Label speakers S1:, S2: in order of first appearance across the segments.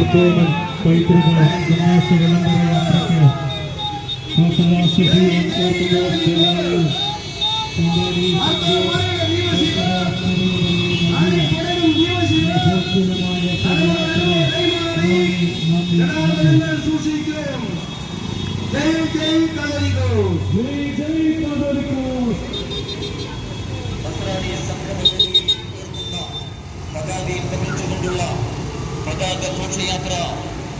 S1: മാർത്തോമൻ പൈതൃക സന്യാസ വിളംബര യാത്രയ്ക്ക് ഓർത്തഡോക്സ് ഓർത്തഡോക്സ് ദേവാലയം പങ്കാളി സ്നേഹോജ്വലമായ ശരീരത്തിന് നന്ദി നന്ദി നന്ദി
S2: ജയ് ജയ് കാതോലിക്കോ
S1: ജയ് ജയ് കാതോലിക്കോസ്
S3: നസ്രാണി സംഘടനകളിൽ പതാകയും നിർമ്മിച്ചുകൊണ്ടുള്ള പതാക ഘോഷയാത്ര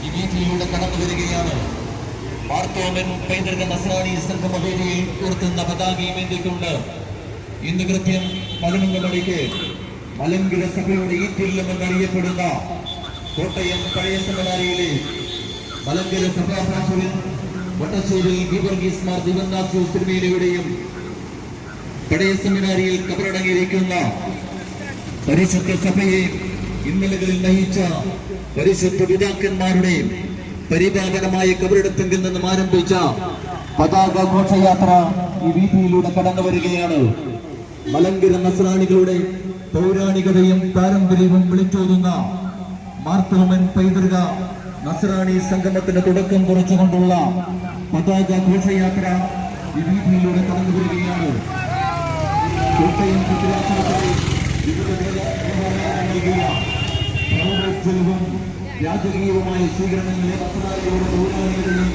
S3: ഈ വീതിയിലൂടെ കടന്നു വരികയാണ്. പാർത്തോമൻ പൈതൃക നസ്രാണി സംഘമവേദിയിൽ ഉയർത്തുന്ന പതാകയും എന്തിട്ടുണ്ട് ഇന്ന് കൃത്യം പതിനൊന്ന് മണിക്ക് മലങ്കര സഭയുടെ ഈറ്റില്ലം എന്നറിയപ്പെടുന്ന കോട്ടയം പഴയ സെമിനാരിയിലെ മലങ്കര സഭാഭാഷയിൽ വട്ടശ്ശേരി ഗീവർഗീസ് മാർ ദിവന്നാസ് തിരുമേനിയുടെയും പഴയ സെമിനാരിയിൽ കബറടങ്ങിയിരിക്കുന്ന പരിശുദ്ധ സഭയെ ഇന്നലകളിൽ നയിച്ച പരിശുദ്ധ പിതാക്കന്മാരുടെ പരിപാലനമായ കബറിടത്തിൽ നിന്നും ആരംഭിച്ച പതാക ഘോഷയാത്ര ഈ വീതിയിലൂടെ കടന്നു വരികയാണ്. മലങ്കര നസ്രാണികളുടെ പൗരാണികതയും പാരമ്പര്യവും വിളിച്ചോതുന്ന മാർത്തോമൻ പൈതൃക നസ്രാണി സംഗമത്തിന് തുടക്കം കുറിച്ചുകൊണ്ടുള്ള പതാക ഘോഷയാത്ര ഈ വീതിയിലൂടെ കടന്നു വരികയാണ്. കോട്ടയം പ്രൗഢോജ്വലവും രാജകീയവുമായ സ്വീകരണങ്ങളെ നസ്രാണികളുടെ പൗരാണികതയും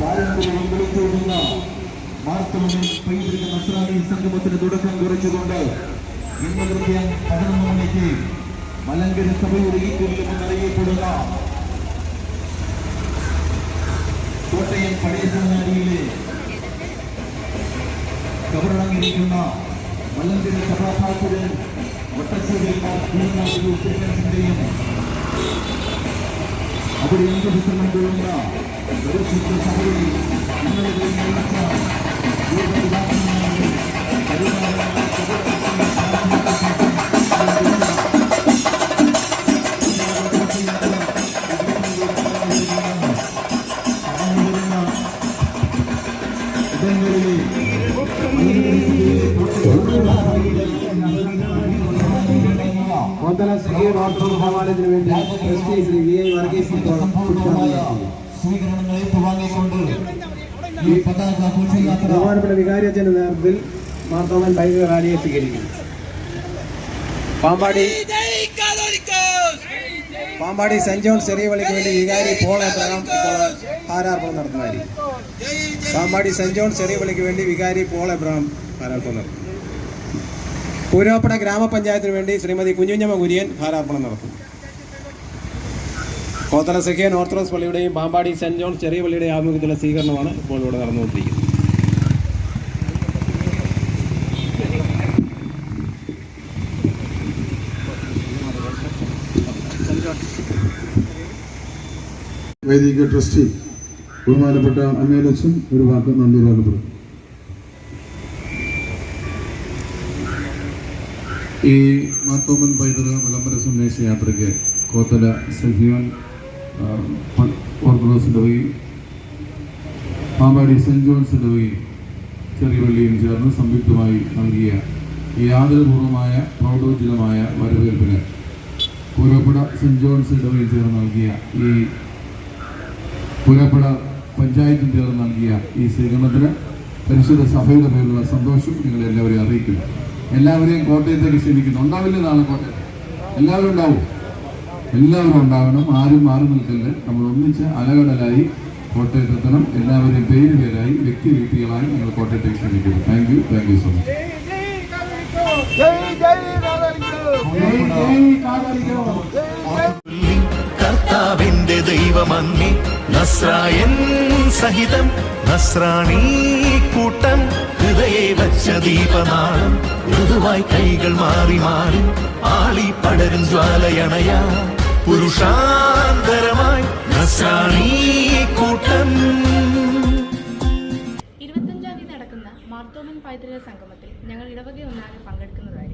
S3: പാരമ്പര്യവും വിളിച്ചോതുന്ന മാർത്തോമൻ പൈതൃക നസ്രാണി സംഗമത്തിന് തുടക്കം കുറിച്ചുകൊണ്ട് ഇന്ന് കൃത്യം പതിനൊന്ന് മണിക്ക് മലങ്കര സഭയുടെ ഈ തുല്യമെന്നറിയപ്പെടുന്ന കോട്ടയം പഴയ സെമിനാരിയിലെ കബറടങ്ങിയിരിക്കുന്ന മലങ്കര സഭാപാത്രൻ വട്ടശ്ശേരി തിരുമനസിന്റെയും അവിടെ എന്ത് വിശ്രമം കൊള്ളുന്ന പരിശുദ്ധ സഭയിൽ പൂർവപിതാക്കന്മാരുടെ പരിപാലനമായ ഇടങ്ങളിലെ
S4: ഓർത്തഡോക്സ് സമാജത്തിന് വേണ്ടി trustee Shri V I Varghese
S3: സ്വീകരണങ്ങളെ ഈ പതാക ഘോഷയാത്ര
S4: ബഹുമാനപ്പെട്ട വികാരിയച്ഛന്റെ നേതൃത്വത്തിൽ മാർത്തോമൻ ബൈക്ക് റാലിയെ സ്വീകരിക്കും പാമ്പാടി പാമ്പാടി സെന്റ് ജോൺ ചെറിയ പള്ളിക്ക് വേണ്ടി വികാരി പോൾ എബ്രഹാം ഇപ്പോൾ ഹാരാർപ്പണം നടത്തുന്നതായിരിക്കും. പാമ്പാടി സെന്റ് ജോൺ ചെറിയ പള്ളിക്ക് വേണ്ടി വികാരി പോൾ എബ്രഹാം ഹാരാർപ്പണം നടത്തും. പൂരോപ്പട ഗ്രാമപഞ്ചായത്തിന് വേണ്ടി ശ്രീമതി കുഞ്ഞുഞ്ഞമ്മ കുര്യൻ ഹാരാർപ്പണം നടത്തും കോത്തല സെഖിയൻ ഓർത്തഡോക്സ് പള്ളിയുടെയും പാമ്പാടി സെന്റ് ജോൺസ് ചെറിയ പള്ളിയുടെയും ആഭിമുഖ്യത്തിലുള്ള സ്വീകരണമാണ് ഇപ്പോൾ ഇവിടെ നടന്നുകൊണ്ടിരിക്കുന്നത്.
S5: വൈദിക ട്രസ്റ്റി ബഹുമാനപ്പെട്ട അമ്മയിലും ഒരു വാക്ക് നന്ദി രേഖപ്പെടും ഈ മാത്തോമൻ പൈതൃക വിളംബര സന്ദേശ യാത്രയ്ക്ക് കോത്തല സഹിയോൻ ഓർത്തഡോക്സിന്റെ വഴി പാമ്പാടി സെന്റ് ജോൺസ് ഇടവകയും ചെറിയവള്ളിയും ചേർന്ന് സംയുക്തമായി നൽകിയ ഈ ആദരപൂർവമായ പ്രൗഢോജിതമായ വരവേൽപ്പിന് പൂരപ്പുഴ സെന്റ് ജോൺസ് വഴി ചേർന്ന് നൽകിയ ഈ പുരപ്പുഴ പഞ്ചായത്തും ചേർന്ന് നൽകിയ ഈ സ്വീകരണത്തിന് പരിശുദ്ധ സഭയുടെ പേരിലുള്ള സന്തോഷം നിങ്ങളെല്ലാവരെയും അറിയിക്കുന്നു. എല്ലാവരെയും കോട്ടയത്തേക്ക് ക്ഷണിക്കുന്നു. ഉണ്ടാവില്ല നാളെ കോട്ടയത്ത്? എല്ലാവരും ഉണ്ടാവും. എല്ലാവരും ഉണ്ടാവണം. ആരും മാറി നിൽക്കില്ല. നമ്മൾ ഒന്നിച്ച് അലകടലായി കോട്ടയത്തെത്തണം. എല്ലാവരെയും പേര് പേരായി വ്യക്തി വ്യക്തികളായി നിങ്ങൾ കോട്ടയത്തേക്ക് ക്ഷണിക്കുന്നു. Thank you thank you so much
S6: കർത്താവിന്റെ ദൈവമന്നി നസ്രായൻ സഹിതം നസ്രാണി കൂട്ടം. വച്ച ദീപനാളം മൃദുവായി കൈകൾ മാറി മാറി ആളി പടരും ജ്വാലയണയാ. പുരുഷാന്തരമായി നസ്രാണി കൂട്ടം
S7: ഇരുപത്തഞ്ചാം തീയതി നടക്കുന്ന മാർത്തോമൻ പൈതൃക സംഗമത്തിൽ ഞങ്ങൾ ഇടവകയൊന്നാകെ പങ്കെടുക്കുന്നതായി